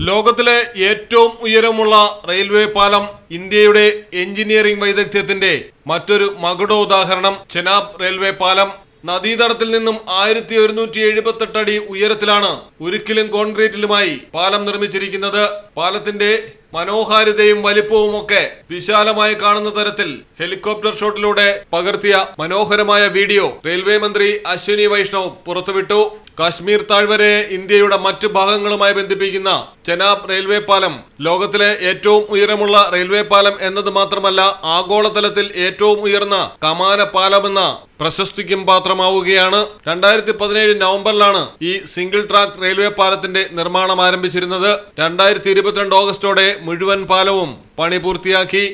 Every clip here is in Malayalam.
ലോകത്തിലെ ഏറ്റവും ഉയരമുള്ള റെയിൽവേ പാലം ഇന്ത്യയുടെ എഞ്ചിനീയറിംഗ് വൈദഗ്ധ്യത്തിന്റെ മറ്റൊരു മകുട ഉദാഹരണം ചെനാബ് റെയിൽവേ പാലം. നദീതടത്തിൽ നിന്നും ആയിരത്തി ഒരുന്നൂറ്റി എഴുപത്തെട്ട് അടി ഉയരത്തിലാണ് ഉരുക്കിലും കോൺക്രീറ്റിലുമായി പാലം നിർമ്മിച്ചിരിക്കുന്നത്. പാലത്തിന്റെ മനോഹാരിതയും വലിപ്പവും ഒക്കെ വിശാലമായി കാണുന്ന തരത്തിൽ ഹെലികോപ്റ്റർ ഷോട്ടിലൂടെ പകർത്തിയ മനോഹരമായ വീഡിയോ റെയിൽവേ മന്ത്രി അശ്വിനി വൈഷ്ണവ് പുറത്തുവിട്ടു. കാശ്മീർ താഴ്വരയെ ഇന്ത്യയുടെ മറ്റ് ഭാഗങ്ങളുമായി ബന്ധിപ്പിക്കുന്ന ചെനാബ് റെയിൽവേ പാലം ലോകത്തിലെ ഏറ്റവും ഉയരമുള്ള റെയിൽവേ പാലം എന്നത് മാത്രമല്ല ആഗോളതലത്തിൽ ഏറ്റവും ഉയർന്ന കമാന പാലമെന്ന പ്രശസ്തിക്കും പാത്രമാവുകയാണ്. രണ്ടായിരത്തി പതിനേഴ് നവംബറിലാണ് ഈ സിംഗിൾ ട്രാക്ക് റെയിൽവേ പാലത്തിന്റെ നിർമ്മാണം ആരംഭിച്ചിരുന്നത്. രണ്ടായിരത്തി ഇരുപത്തിരണ്ട് ഓഗസ്റ്റോടെ മുഴുവൻ പാലവും പണി പൂർത്തിയാക്കി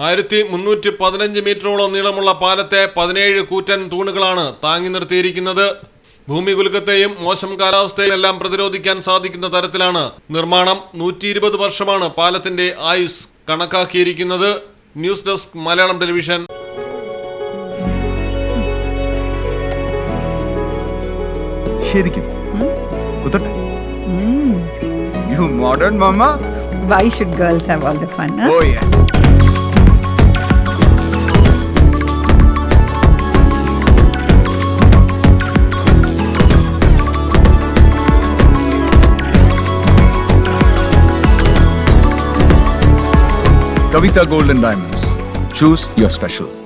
ആയിരത്തി മുന്നൂറ്റി പതിനഞ്ച് മീറ്ററോളം നീളമുള്ള പാലത്തെ പതിനേഴ് കൂറ്റൻ തൂണുകളാണ് താങ്ങി നിർത്തിയിരിക്കുന്നത്. ഭൂമി കുലുക്കത്തെയും മോശം കാലാവസ്ഥയും എല്ലാം പ്രതിരോധിക്കാൻ സാധിക്കുന്ന തരത്തിലാണ് നിർമ്മാണം. നൂറ്റി ഇരുപത് വർഷമാണ് പാലത്തിന്റെ ആയുസ് കണക്കാക്കിയിരിക്കുന്നത്. News desk Malayalam television. ശരിക്കും? Modern mama why should girls have all the fun? Huh? Oh, yes. Kavita Gold and Diamonds. Choose your special.